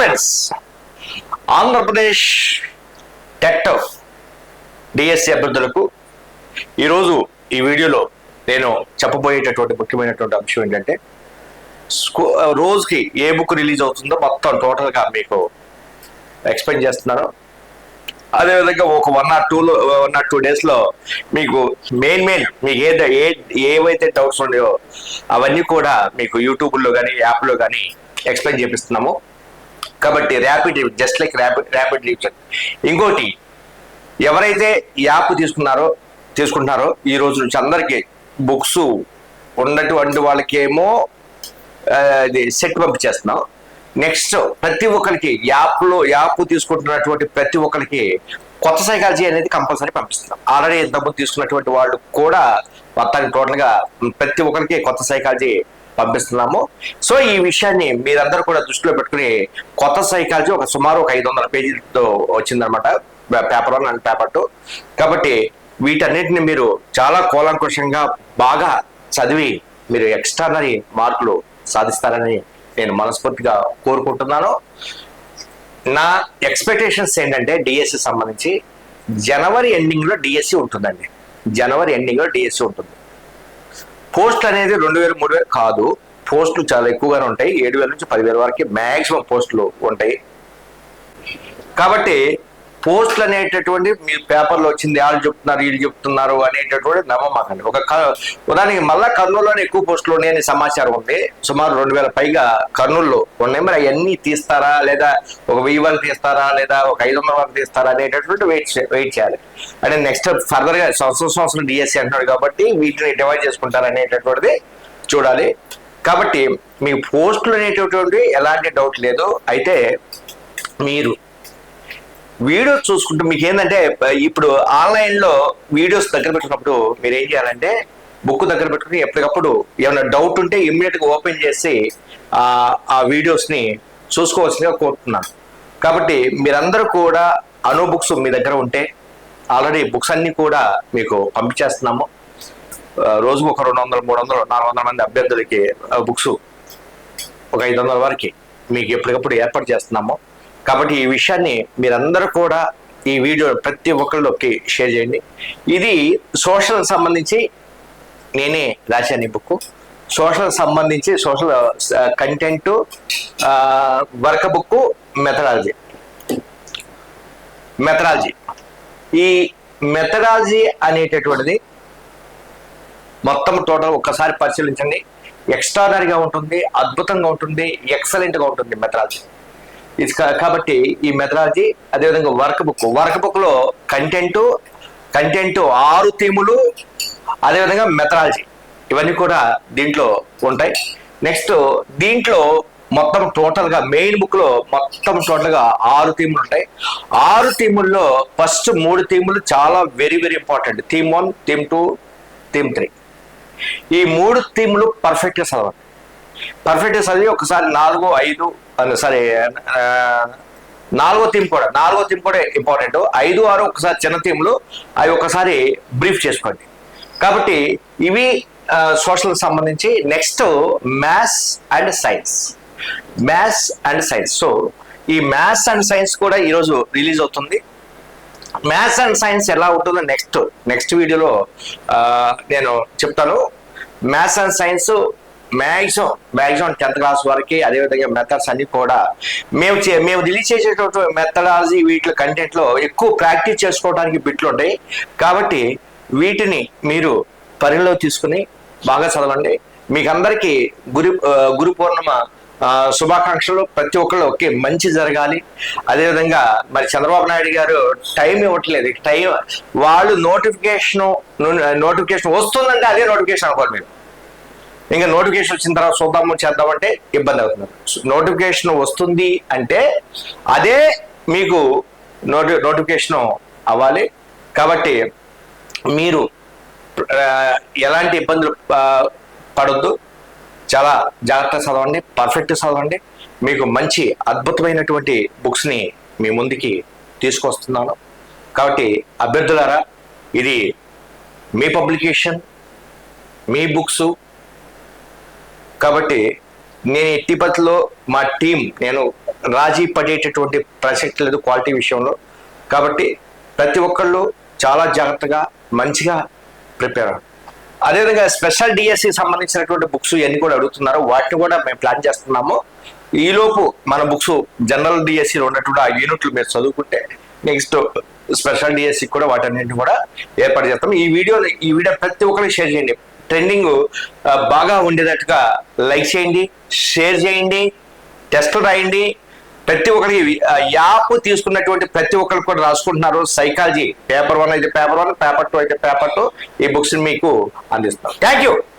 Happens Andhra Pradesh TET DSC అభ్యర్థులకు ఈరోజు ఈ వీడియోలో నేను చెప్పబోయేటటువంటి ముఖ్యమైనటువంటి అంశం ఏంటంటే స్కూ రోజుకి ఏ బుక్ రిలీజ్ అవుతుందో మొత్తం టోటల్గా మీకు ఎక్స్ప్లెయిన్ చేస్తున్నాను. అదేవిధంగా ఒక వన్ ఆర్ టూలో వన్ ఆర్ టూ డేస్లో మీకు మెయిన్ మెయిన్ మీకు ఏ ఏ ఏవైతే డౌట్స్ ఉన్నాయో అవన్నీ కూడా మీకు యూట్యూబ్లో కానీ యాప్లో కానీ ఎక్స్ప్లెయిన్ చేపిస్తున్నాము. కాబట్టి rapid just like rapid rapid revision ఇంకోటి ఎవరైతే యాప్ తీసుకున్నారో తీసుకుంటున్నారో ఈ రోజు నుంచి అందరికీ బుక్స్ ఉన్నటువంటి వాళ్ళకేమో ఇది సెట్ పంపించేస్తున్నాం. నెక్స్ట్ ప్రతి ఒక్కరికి యాప్లో యాప్ తీసుకుంటున్నటువంటి ప్రతి ఒక్కరికి కొత్త సైకాలజీ అనేది కంపల్సరీ పంపిస్తున్నాం. ఆల్రెడీ ఇంతకుముందు తీసుకున్నటువంటి వాళ్ళు కూడా మొత్తానికి టోటల్గా ప్రతి ఒక్కరికి కొత్త సైకాలజీ పంపిస్తున్నాము. సో ఈ విషయాన్ని మీరందరూ కూడా దృష్టిలో పెట్టుకుని కొత్త సైకాలజీ ఒక సుమారు ఒక ఐదు వందల పేజీలతో వచ్చిందనమాట paper one and paper two. కాబట్టి వీటన్నిటిని మీరు చాలా కూలంకుషంగా బాగా చదివి మీరు ఎక్స్ట్రానరీ మార్కులు సాధిస్తారని నేను మనస్ఫూర్తిగా కోరుకుంటున్నాను. నా ఎక్స్పెక్టేషన్స్ ఏంటంటే డిఎస్సి సంబంధించి జనవరి ఎండింగ్లో డిఎస్సి ఉంటుందండి. జనవరి ఎండింగ్లో డిఎస్సి ఉంటుంది. పోస్ట్ అనేది రెండు వేలు మూడు వేలు కాదు. పోస్టులు చాలా ఎక్కువగానే ఉంటాయి. ఏడు వేల నుంచి పదివేల వరకు మాక్సిమం పోస్టులు ఉంటాయి. కాబట్టి పోస్టులు అనేటటువంటి మీ పేపర్లో వచ్చింది వాళ్ళు చెప్తున్నారు వీళ్ళు చెప్తున్నారు అనేటటువంటి నమ్మమాకండి. ఒక దానికి ఉదాహరణకి మళ్ళా కర్నూలులోనే ఎక్కువ పోస్టులు ఉన్నాయని సమాచారం ఉంది. సుమారు రెండు వేల పైగా కర్నూలులో ఉన్నాయి. మరి అవన్నీ తీస్తారా? లేదా ఒక వెయ్యి వరకు తీస్తారా? లేదా ఒక ఐదు వందల వరకు తీస్తారా అనేటటువంటి వెయిట్ చే- వెయిట్ చేయాలి. అంటే నెక్స్ట్ ఫర్దర్గా సంవత్సరం సంవత్సరం డిఎస్సి అంటున్నాడు కాబట్టి వీటిని డివైడ్ చేసుకుంటారు అనేటటువంటిది చూడాలి. కాబట్టి మీ పోస్టులు అనేటటువంటి ఎలాంటి డౌట్ లేదు. అయితే మీరు వీడియోస్ చూసుకుంటే మీకు ఏంటంటే ఇప్పుడు ఆన్లైన్లో వీడియోస్ దగ్గర పెట్టుకున్నప్పుడు మీరు ఏం చేయాలంటే బుక్ దగ్గర పెట్టుకుని ఎప్పటికప్పుడు ఏమైనా డౌట్ ఉంటే ఇమ్మీడియట్గా ఓపెన్ చేసి ఆ ఆ వీడియోస్ని చూసుకోవాల్సిందిగా కోరుతున్నాను. కాబట్టి మీరందరూ కూడా అను బుక్స్ మీ దగ్గర ఉంటే ఆల్రెడీ బుక్స్ అన్ని కూడా మీకు పంపించేస్తున్నాము. రోజుకు ఒక రెండు వందలు మూడు వందలు నాలుగు వందల మంది అభ్యర్థులకి బుక్స్ ఒక ఐదు వందల వరకు మీకు ఎప్పటికప్పుడు ఏర్పాటు చేస్తున్నాము. కాబట్టి ఈ విషయాన్ని మీరందరూ కూడా ఈ వీడియో ప్రతి ఒక్కరిలోకి షేర్ చేయండి. ఇది సోషల్ సంబంధించి నేనే రాశాను ఈ బుక్ సోషల్ సంబంధించి social content work book methodology. Methodology. ఈ మెథడాలజీ అనేటటువంటిది మొత్తం టోటల్ ఒక్కసారి పరిశీలించండి. ఎక్స్ట్రాడనరీగా ఉంటుంది అద్భుతంగా ఉంటుంది ఎక్సలెంట్గా ఉంటుంది మెథడాలజీ. ఇది కాబట్టి ఈ మెథడాలజీ అదేవిధంగా వర్క్ బుక్. వర్క్ బుక్లో కంటెంట్ కంటెంట్ ఆరు థీములు అదేవిధంగా మెథడాలజీ. ఇవన్నీ కూడా దీంట్లో ఉంటాయి. నెక్స్ట్ దీంట్లో మొత్తం టోటల్గా మెయిన్ బుక్లో మొత్తం టోటల్గా ఆరు థీములు ఉంటాయి. ఆరు థీముల్లో ఫస్ట్ మూడు థీములు చాలా very very important theme one theme two theme three. ఈ మూడు థీములు పర్ఫెక్ట్గా గా పర్ఫెక్ట్గా పర్ఫెక్ట్ చదివి ఒకసారి నాలుగు ఐదు సారీ నాలుగో థీమ్ కూడా నాలుగో థీమ్ కూడా ఇంపార్టెంట్ ఐదు ఆరు ఒకసారి చిన్న థీమ్లు అవి ఒకసారి బ్రీఫ్ చేసుకోండి. కాబట్టి ఇవి సోషల్ సంబంధించి next maths and science maths and science so ఈ మ్యాథ్స్ అండ్ సైన్స్ కూడా ఈరోజు రిలీజ్ అవుతుంది. మ్యాథ్స్ అండ్ సైన్స్ ఎలా ఉంటుందో నెక్స్ట్ నెక్స్ట్ వీడియోలో నేను చెప్తాను. Maths and science maximum maximum tenth class వరకు అదేవిధంగా మెథడ్స్ అన్ని కూడా మేము చే- మేము రిలీజ్ చేసేటటువంటి మెథడాలజీ వీటి కంటెంట్లో ఎక్కువ ప్రాక్టీస్ చేసుకోవడానికి బిట్లు ఉంటాయి. కాబట్టి వీటిని మీరు పరిగణలో తీసుకుని బాగా చదవండి. మీకు అందరికీ గురు గురు పూర్ణిమ శుభాకాంక్షలు. ప్రతి ఒక్కళ్ళు ఒకే మంచి జరగాలి. అదేవిధంగా మరి చంద్రబాబు నాయుడు గారు టైం ఇవ్వట్లేదు. టైం వాళ్ళు నోటిఫికేషన్ నోటిఫికేషన్ వస్తుందంటే అదే నోటిఫికేషన్ అనుకోండి మీరు. ఇంకా నోటిఫికేషన్ వచ్చిన తర్వాత చూద్దాము చేద్దామంటే ఇబ్బంది అవుతుంది. నోటిఫికేషన్ వస్తుంది అంటే అదే మీకు నోటి నోటిఫికేషన్ అవ్వాలి. కాబట్టి మీరు ఎలాంటి ఇబ్బందులు పడొద్దు. చాలా జాగ్రత్తగా చదవండి పర్ఫెక్ట్ చదవండి. మీకు మంచి అద్భుతమైనటువంటి బుక్స్ని మీ ముందుకి తీసుకొస్తున్నాను. కాబట్టి అభ్యర్థులారా ఇది మీ పబ్లికేషన్ మీ బుక్స్ కాబట్టి నేను ఎట్టి మా టీం నేను రాజీ పడేటటువంటి ప్రసక్తి లేదు క్వాలిటీ విషయంలో. కాబట్టి ప్రతి ఒక్కళ్ళు చాలా జాగ్రత్తగా మంచిగా ప్రిపేర్ అవ్వండి అదేవిధంగా స్పెషల్ డిఎస్సి సంబంధించినటువంటి బుక్స్ ఇవన్నీ కూడా అడుగుతున్నారు వాటిని కూడా మేము ప్లాన్ చేస్తున్నాము. ఈలోపు మన బుక్స్ జనరల్ డిఎస్సిలో ఉన్నటువంటి ఆ యూనిట్లు మీరు చదువుకుంటే నెక్స్ట్ స్పెషల్ డిఎస్సి కూడా వాటన్నింటిని కూడా ఏర్పాటు చేస్తాం. ఈ వీడియో ఈ వీడియో ప్రతి ఒక్కరికి షేర్ చేయండి. ట్రెండింగ్ బాగా ఉండేటట్టుగా లైక్ చేయండి షేర్ చేయండి టెస్ట్ రాయండి. ప్రతి ఒక్కరికి యాప్ తీసుకున్నటువంటి ప్రతి ఒక్కరికి కూడా రాసుకుంటున్నారు. సైకాలజీ పేపర్ వన్ అయితే పేపర్ వన్ పేపర్ టూ అయితే పేపర్ టూ ఈ బుక్స్ మీకు అందిస్తాం. Thank you